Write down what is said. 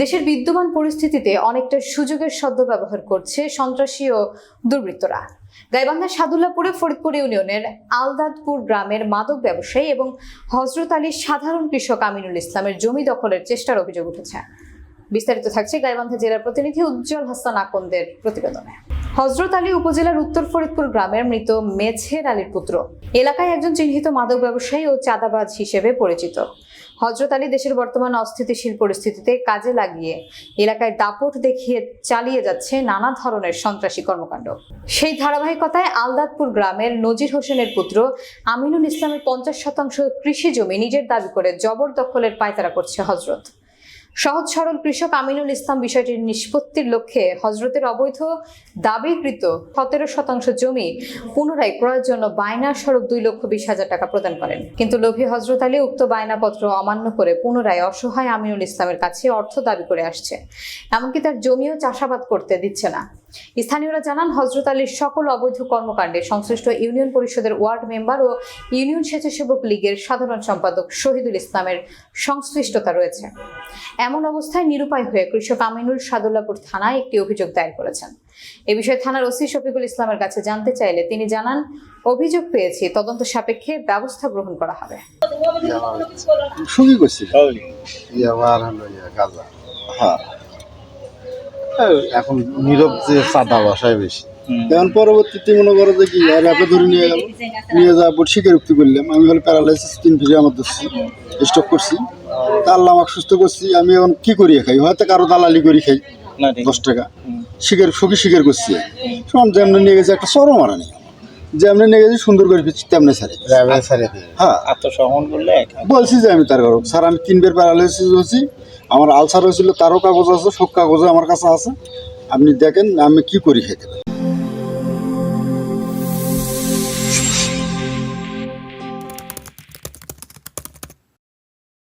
দেশের বিদ্যমান পরিস্থিতিতে অনেকটা সুযোগের সদ্ব্যবহার করছে সন্ত্রাসী ও দুর্বৃত্তরা। গাইবান্ধার সাদুল্লাপুরে ফরিদপুর ইউনিয়নের আলদাদপুর গ্রামের মাদক ব্যবসায়ী এবং হজরত আলীর সাধারণ কৃষক আমিনুল ইসলামের জমি দখলের চেষ্টার অভিযোগ উঠেছে। বিস্তারিত থাকছে গাইবান্ধা জেলার প্রতিনিধি উজ্জ্বল হাসান আকন্দের প্রতিবেদনে। হজরত আলী উপজেলার উত্তর ফরিদপুর গ্রামের মৃত মেছের আলীর পুত্র। এলাকায় একজন চিহ্নিত মাদক ব্যবসায়ী ও চাঁদাবাজ হিসেবে পরিচিত। হজরত আলী দেশের বর্তমান অস্থিতিশীল পরিস্থিতিতে কাজে লাগিয়ে এলাকায় দাপট দেখিয়ে চালিয়ে যাচ্ছে নানা ধরনের সন্ত্রাসী কর্মকাণ্ড। সেই ধারাবাহিকতায় আলদাদপুর গ্রামের নজির হোসেনের পুত্র আমিনুল ইসলামের পঞ্চাশ শতাংশ কৃষি জমি নিজের দাবি করে জবরদখলের পায়তারা করছে হজরত। সহজ সরল কৃষক আমিনুল ইসলাম বিষয়টির নিষ্পত্তির লক্ষ্যে হজরতের অবৈধ দাবিকৃত সতেরো শতাংশ জমি পুনরায় ক্রয়ের জন্য বায়না স্বরূপ দুই লক্ষ বিশ হাজার টাকা প্রদান করেন। কিন্তু লোভী হজরত আলী উক্ত বায়নাপত্র অমান্য করে পুনরায় অসহায় আমিনুল ইসলামের কাছে অর্থ দাবি করে আসছে। এমনকি তার জমিও চাষাবাদ করতে দিচ্ছে না। স্থানীয়রা জানান হজরত আলীর সকল অবৈধ কর্মকাণ্ডে সংশ্লিষ্ট ইউনিয়ন পরিষদের ওয়ার্ড মেম্বার ও ইউনিয়ন স্বেচ্ছাসেবক লীগের সাধারণ সম্পাদক শহীদুল ইসলামের সংশ্লিষ্টতা রয়েছে। এমন অবস্থায় নিরুপায় হয়ে কৃষক আমিনুল সাদুল্লাপুর থানায় একটি অভিযোগ দায়ের করেছেন। এ বিষয়ে থানার ওসি শফিকুল ইসলামের কাছে জানতে চাইলে তিনি জানান অভিযোগ পেয়েছি তদন্ত সাপেক্ষে ব্যবস্থা গ্রহণ করা হবে। সুখী করছি। হ্যাঁ। এখন নীরব যে চাঁদা বাসায় বেশি। এখন পরবর্তীতে মনে করো যে কি আর র্যাপে ধরে নিয়ে গেল নিয়ে যাওয়ার পর স্বীকারোক্তি করলাম। আমি হলো প্যারালাইসিস তিন ফিরে আমার ধরছি স্টক করছি। তা আল্লাহ আমাকে সুস্থ করছি। আমি এখন কি করি খাই? হয়তো কারও দালালি করি খাই। দশ টাকা। স্বীকার সুখী স্বীকার করছি। সব যেমন নিয়ে গেছে একটা সরম মারা নেই যেমনি নিয়ে গেছি সুন্দর করে ফিরছি তেমনি সারি। হ্যাঁ। আত্মসমন করলে বলছি যে আমি তার কারণ স্যার আমি তিনবার প্যারালাইসিস হয়েছি। আমার আলসার হয়েছিল তারও কাগজ আছে সব কাগজও আমার কাছে আছে। আপনি দেখেন আমি কি করি খেতে পারি।